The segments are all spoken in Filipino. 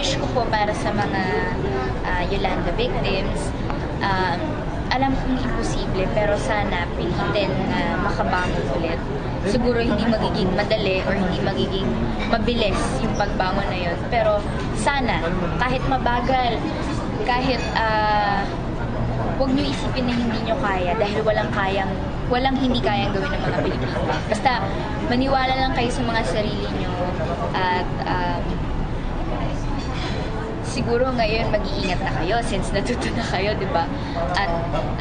wish ko po para sa mga ah, Yolanda victims, um, alam kong imposible, pero sana pilitin na makabangon ulit. Siguro hindi magiging madali or hindi magiging mabilis yung pagbangon na yun. Pero sana, kahit mabagal, kahit ah, huwag niyo isipin na hindi niyo kaya dahil walang kayang walang hindi kayang gawin ng mga Pilipino. Basta maniwala lang kayo sa mga sarili niyo at um, siguro ngayon mag-iingat na kayo since natuto na kayo, di ba? At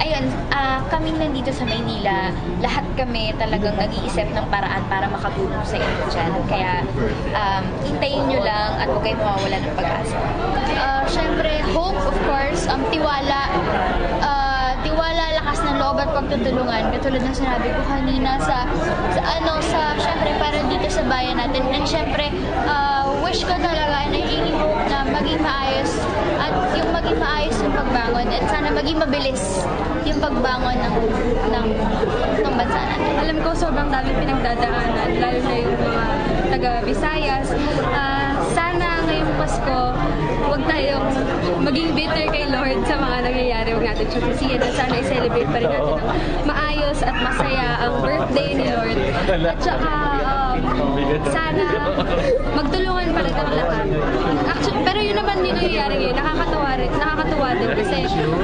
ayun, ah, kaming nandito sa Maynila, lahat kami talagang nag-iisip ng paraan para makatulong sa inyo dyan. Kaya um, hintayin nyo lang at huwag kayong mawawala ng pag-asa. Uh, Siyempre, hope, of course, um, tiwala, uh, tiwala, lakas ng loob at pagtutulungan. Katulad ng sinabi ko kanina sa, sa ano, sa, siyempre, para dito sa bayan natin. And siyempre, uh, wish ko talaga, naging hope na maging maayos at yung maging maayos yung pagbangon at sana maging mabilis yung pagbangon ng, ng, ng bansa natin. Alam ko sobrang daming pinagdadaanan, lalo na yung mga taga Visayas. Ah, sana ngayong Pasko, huwag tayong maging bitter kay Lord sa mga nangyayari. Huwag natin siya at sana i-celebrate pa rin natin ng maayos at masaya ang birthday ni Lord. At saka, um, sana magtulungan pa rin ang lahat. Actually, pero yun naman yung nangyayari ngayon. Rin, din kasi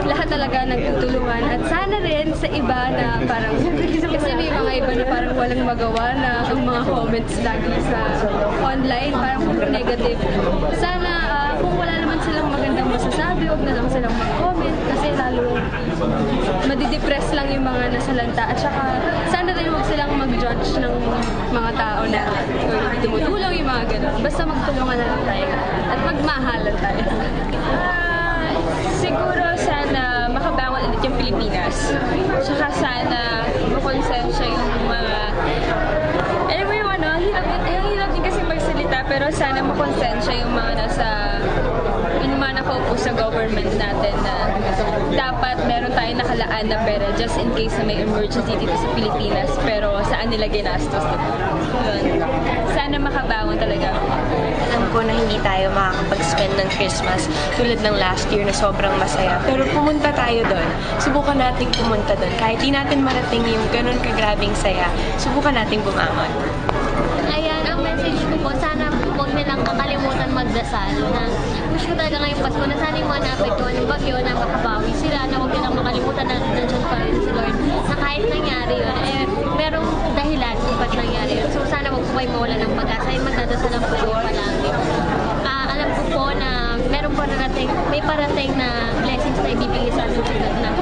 lahat talaga nagtutulungan at sana rin sa iba na parang kasi may mga iba na parang walang magawa na ang mga comments lagi sa online parang puro negative. Sana ah, kung wala naman silang magandang masasabi, huwag na lang silang mag-comment kasi lalo madidepress lang yung mga nasalanta at saka sana rin huwag silang mag-judge ng mga tao na tumutulong yung mga ganun. Basta magtulungan na lang tayo at magmahalan tayo. Siguro sana makabangon ulit yung Pilipinas. Tsaka sana makonsensya yung mga... Alam mo yung ano, hirap, ang hirap din kasi magsalita pero sana makonsensya yung mga nasa yung mga nakaupo sa government natin na dapat meron tayong nakalaan na pera just in case na may emergency dito sa Pilipinas pero saan nila ginastos? Yun. Sana makabangon talaga. Alam ko na hindi tayo makakapag-spend ng Christmas tulad ng last year na sobrang masaya. Pero pumunta tayo doon. Subukan nating pumunta doon. Kahit di natin marating yung ganun kagrabing saya, subukan nating bumangon. Ayan, ang message ko po, sana huwag nilang kakalimutan magdasal na wish ko talaga ngayong Pasko na sana yung mga naapektuhan ng bagyo na makabawi sila na huwag nilang makalimutan na nandiyan pa rin si Lord na kahit nangyari yun, eh, merong dahilan kung ba't nangyari yun. So sana huwag po kayo mawala ng pag-asa ay magdadasal lang po kayo palagi. Ah, alam ko po na meron parating, may parating na blessings na ibibigay sa atin ng